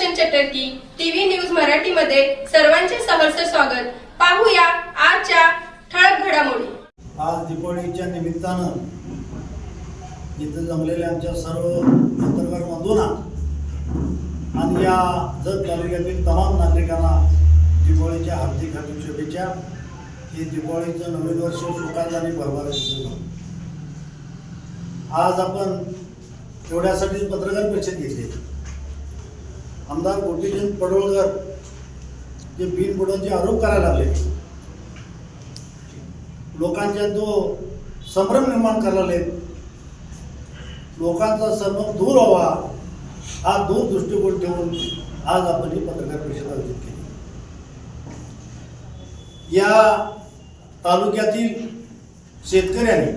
सुदर्शन चटर्की TV news Marathi मध्ये सर्वांचे सहर्ष स्वागत. पाहूया आजच्या ठळक घडामोडी. आज दीपावलीच्या निमित्तानं इथं जमलेल्या आमच्या सर्व पत्रकार बंधूंना आणि या जत तालुक्यातील तमाम नागरिकांना दीपावलीच्या हार्दिक हार्दिक शुभेच्छा. हे दीपावलीचं नवीन वर्ष सुखाचं आणि भरभराचं जावो. आज आपण एवढ्यासाठीच पत्रकार परिषद घेतली. आमदार गोपीचंद पडोळकर जे बिनबुडांचे आरोप करायला लागले. लोकांच्या तो संभ्रम निर्माण करायला लोकांचा संभ्रम दूर व्हावा हा दूर दृष्टिकोन ठेवून आज आपण ही पत्रकार परिषद आयोजित केली. या तालुक्यातील शेतकऱ्यांनी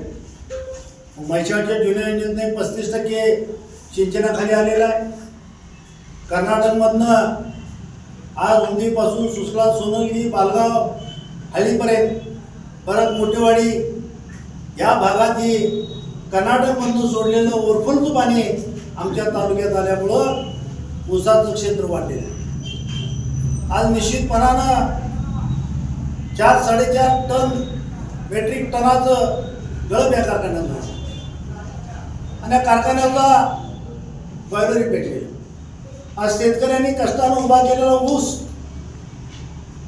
म्हैसाळच्या जुन्या योजनेने पस्तीस टक्के सिंचनाखाली आलेला आहे. कर्नाटकमधनं आज उंदीपासून सुसला सोनली पालगाव हळीपर्यंत परत मोठेवाडी या भागाची कर्नाटकमधून सोडलेलं ओरफलचं पाणी आमच्या तालुक्यात आल्यामुळं ऊसाचं क्षेत्र वाढलेलं आहे. आज निश्चितपणानं चार साडेचार टन मेट्रिक टनाचं गळप या कारखान्यात आणि या कारखान्याला बॉयलरी पेटलेलं आज शेतकऱ्यांनी कष्टानं उभा केलेला ऊस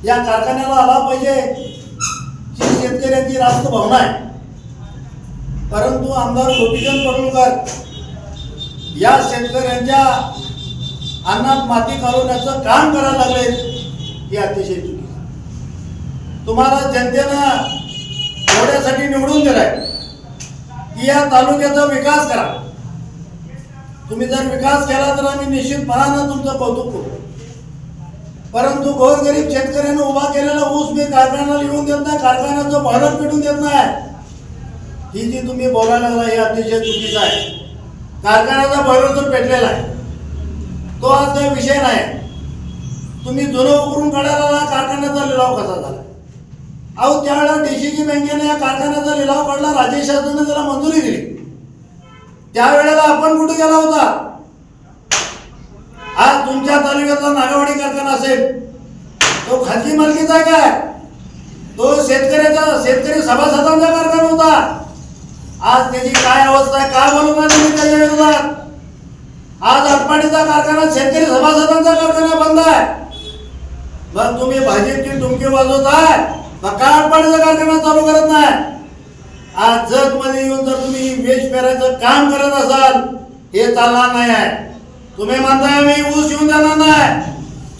या कारखान्याला आला पाहिजे. ही शेतकऱ्यांची रास्त भावना आहे. परंतु आमदार गोपीचंद पडुळकर या शेतकऱ्यांच्या अन्नात माती घालवण्याचं काम करायला लागले हे अतिशय चुकी तुम्हाला जनतेनं एवढ्यासाठी निवडून दिलाय की या तालुक्याचा विकास करा. तुम्ही जर विकास केला तर आम्ही निश्चितपणानं तुमचं कौतुक करू. परंतु गोरगरीब शेतकऱ्यानं उभा केलेला ऊस मी कारखान्याला येऊन देत नाही कारखान्याचं भाडं पेटून देत नाही. ही जी तुम्ही बोलायला लागला हे अतिशय चुकीचं आहे. कारखान्याचा भाडं तर पेटलेला आहे. तो आज काही विषय नाही. तुम्ही जुनं उकरून काढायला कारखान्याचा लिलाव कसा झाला? अहो त्यावेळेला डीसीजी बँकेने या कारखान्याचा लिलाव काढला राजेश शासनाने त्याला मंजुरी दिली. त्यावेळेला आपण कुठे गेला होता? आज तुमच्या तालुक्यातला नागावाडी कारखाना असेल. तो खाजगी मालकीचा काय? तो शेतकऱ्याचा शेतकरी सभासदांचा कारखाना होता. आज त्याची काय अवस्था आहे? काय बोलू नाही तुम्ही त्याच्या विरोधात? आज अटपाडीचा कारखाना शेतकरी सभासदांचा कारखाना बंद आहे. मग तुम्ही भाजपची टुमकी वाजवताय मग का अटपाडीचा कारखाना चालू करत नाही? आज जगमध्ये येऊन जर तुम्ही वेश पेरायचं काम करत असाल हे चालणार नाही आहे. तुम्ही म्हणताय आम्ही ऊस येऊन देणार नाही.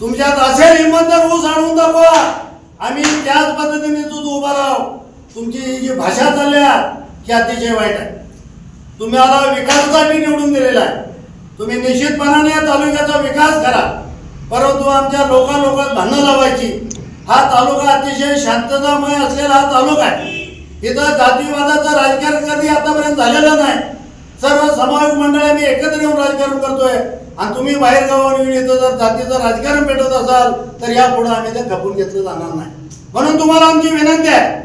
तुमच्यात असेल हिंमत तर ऊस आणून दाखवा. आम्ही त्याच पद्धतीने दूध उभा राहू तुमची ही जी भाषा चालल्या ही अतिशय वाईट आहे. तुम्ही आला विकासासाठी निवडून दिलेला आहे. तुम्ही निश्चितपणाने या तालुक्याचा विकास करा. परंतु आमच्या लोकांलोकात भांडणं लावायची. हा तालुका अतिशय शांततामय असलेला हा तालुका आहे. इथं जातीवादाचं राजकारण कधी आतापर्यंत झालेलं नाही. सर्व समावेश आम्ही एकत्र येऊन राजकारण करतोय. आणि तुम्ही बाहेर गावावर येऊन इथं जर जातीचं राजकारण पेटत असाल तर यापुढे आम्ही ते खपून घेतलं जाणार नाही. म्हणून तुम्हाला आमची विनंती आहे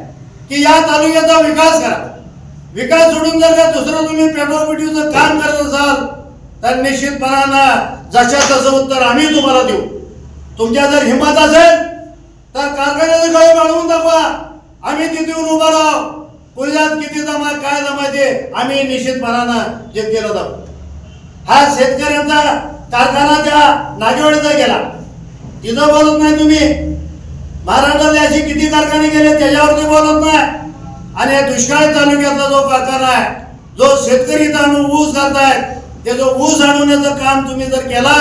की या तालुक्याचा विकास करा. विकास सोडून जर का दुसरं तुम्ही पेट्रोल पिटीचं काम करत असाल तर निश्चितपणानं जशा तसं उत्तर आम्ही तुम्हाला देऊ. तुमच्या जर हिंमत असेल तर कारखान्याचं गळे वाढवून दाखवा. आम्ही तिथे येऊन उभा राहू. पुण्यात किती जमा काय जमायचे आम्ही निश्चितपणानं जे केलं जाऊ. हा शेतकऱ्यांचा कारखाना त्या नागेवाडीचा गेला. तिथं बोलत नाही तुम्ही. महाराष्ट्रातले असे किती कारखाने गेले त्याच्यावरती बोलत नाही. आणि या दुष्काळी तालुक्यातला जो कारखाना आहे जो शेतकरी इथं आणून ऊस घालतायत ते जो ऊस आणवण्याचं काम तुम्ही जर केला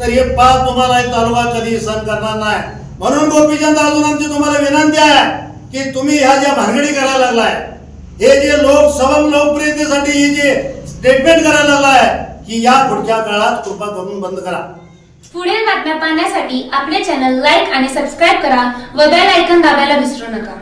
तर हे पाप तुम्हाला तालुका कधी सहन करणार नाही. म्हणून गोपीचंद अजून आमची तुम्हाला विनंती आहे. की तुम्ही ह्या ज्या भानगडी करायला लागलाय हे जे लोक सवम लोकप्रियतेसाठी ही जे स्टेटमेंट करायला लागलाय की या पुढच्या काळात कृपा करून बंद करा. पुढील बातम्या पाहण्यासाठी आपले चॅनल लाईक आणि सबस्क्राईब करा व बेल आयकन दाबायला विसरू नका.